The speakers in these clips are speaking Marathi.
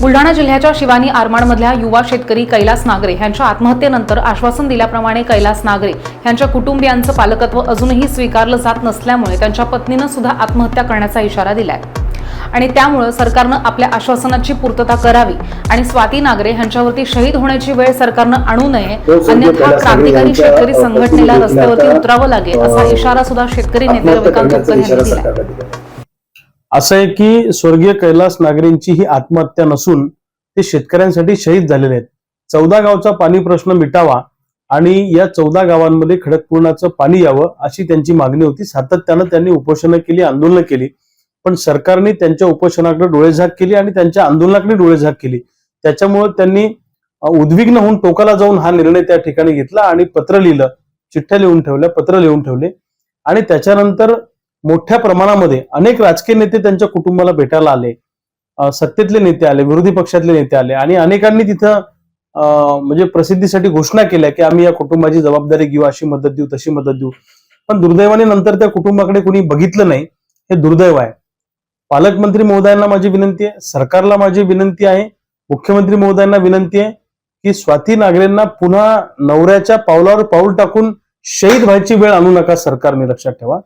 बुलढाणा जिल्ह्याच्या शिवानी आरमाडमधल्या युवा शेतकरी कैलास नागरे यांच्या आत्महत्येनंतर आश्वासन दिल्याप्रमाणे कैलास नागरे यांच्या कुटुंबियांचं पालकत्व अजूनही स्वीकारलं जात नसल्यामुळे त्यांच्या पत्नीनं सुद्धा आत्महत्या करण्याचा इशारा दिलाय. आणि त्यामुळं सरकारनं आपल्या आश्वासनाची पूर्तता करावी आणि स्वाती नागरे यांच्यावरती शहीद होण्याची वेळ सरकारनं आणू नये अन्यथा क्रांतिकारी शेतकरी संघटनेला रस्त्यावरती उतरावं लागेल असा इशारा सुद्धा शेतकरी नेते रविकांत यांनी दिलाय. असं आहे की स्वर्गीय कैलास नागरेंची ही आत्महत्या नसून ते शेतकऱ्यांसाठी शहीद झालेले आहेत. चौदा गावचा पाणी प्रश्न मिटावा आणि या चौदा गावांमध्ये खडकपूर्णाचं पाणी यावं अशी त्यांची मागणी होती. सातत्यानं त्यांनी उपोषणं केली आंदोलनं केली. पण सरकारने त्यांच्या उपोषणाकडे डोळेझाक केली आणि त्यांच्या आंदोलनाकडे डोळेझाक केली. त्याच्यामुळे त्यांनी उद्विग्न होऊन टोकाला जाऊन हा निर्णय त्या ठिकाणी घेतला आणि पत्र लिहिलं चिठ्ठ्या लिहून ठेवल्या पत्र लिहून ठेवले. आणि त्याच्यानंतर मोठ्या प्रमाणामध्ये अनेक राजकीय नेते त्यांच्या कुटुंबाला भेटायला आले. सत्तेतले नेते आले विरोधी पक्षातले नेते आले आणि अनेकांनी तिथं म्हणजे प्रसिद्धीसाठी घोषणा केल्या की आम्ही या कुटुंबाची जबाबदारी घेऊ अशी मदत देऊ तशी मदत देऊ. पण दुर्दैवाने नंतर त्या कुटुंबाकडे कुणी बघितलं नाही हे दुर्दैव आहे. पालकमंत्री महोदयांना माझी विनंती आहे सरकारला माझी विनंती आहे मुख्यमंत्री महोदयांना विनंती आहे की स्वाती नागरेंना पुन्हा नवऱ्याच्या पावलावर पाऊल टाकून शहीद व्हायची वेळ आणू नका सरकारने लक्षात ठेवा.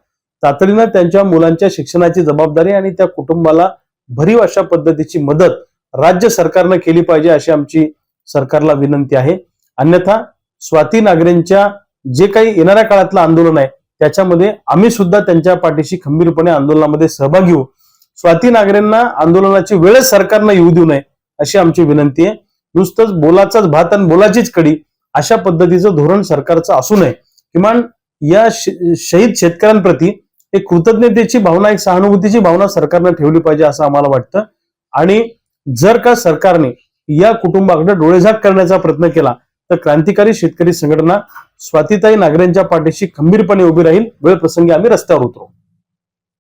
तातडीनं त्यांच्या मुलांच्या शिक्षणाची जबाबदारी आणि त्या कुटुंबाला भरीव अशा पद्धतीची मदत राज्य सरकारनं केली पाहिजे अशी आमची सरकारला विनंती आहे. अन्यथा स्वाती नागरेंच्या जे काही येणाऱ्या काळातलं आंदोलन आहे त्याच्यामध्ये आम्ही सुद्धा त्यांच्या पाठीशी खंबीरपणे आंदोलनामध्ये सहभागी होऊ. स्वाती नागरेंना आंदोलनाची वेळच सरकारनं येऊ देऊ नये अशी आमची विनंती आहे. नुसतंच बोलाचाच भात आणि बोलाचीच कडी अशा पद्धतीचं धोरण सरकारचं असू नये. किमान या श- शहीद शेतकऱ्यांप्रती एक कृतज्ञतेची भावना एक सहानुभूतीची भावना सरकारनं ठेवली पाहिजे असं आम्हाला वाटतं. आणि जर का सरकारने या कुटुंबाकडे डोळेझाक करण्याचा प्रयत्न केला तर क्रांतिकारी शेतकरी संघटना स्वातीताई नागरेंच्या पाठीशी खंबीरपणे उभी राहील. वेळ प्रसंगी आम्ही रस्त्यावर उतरू.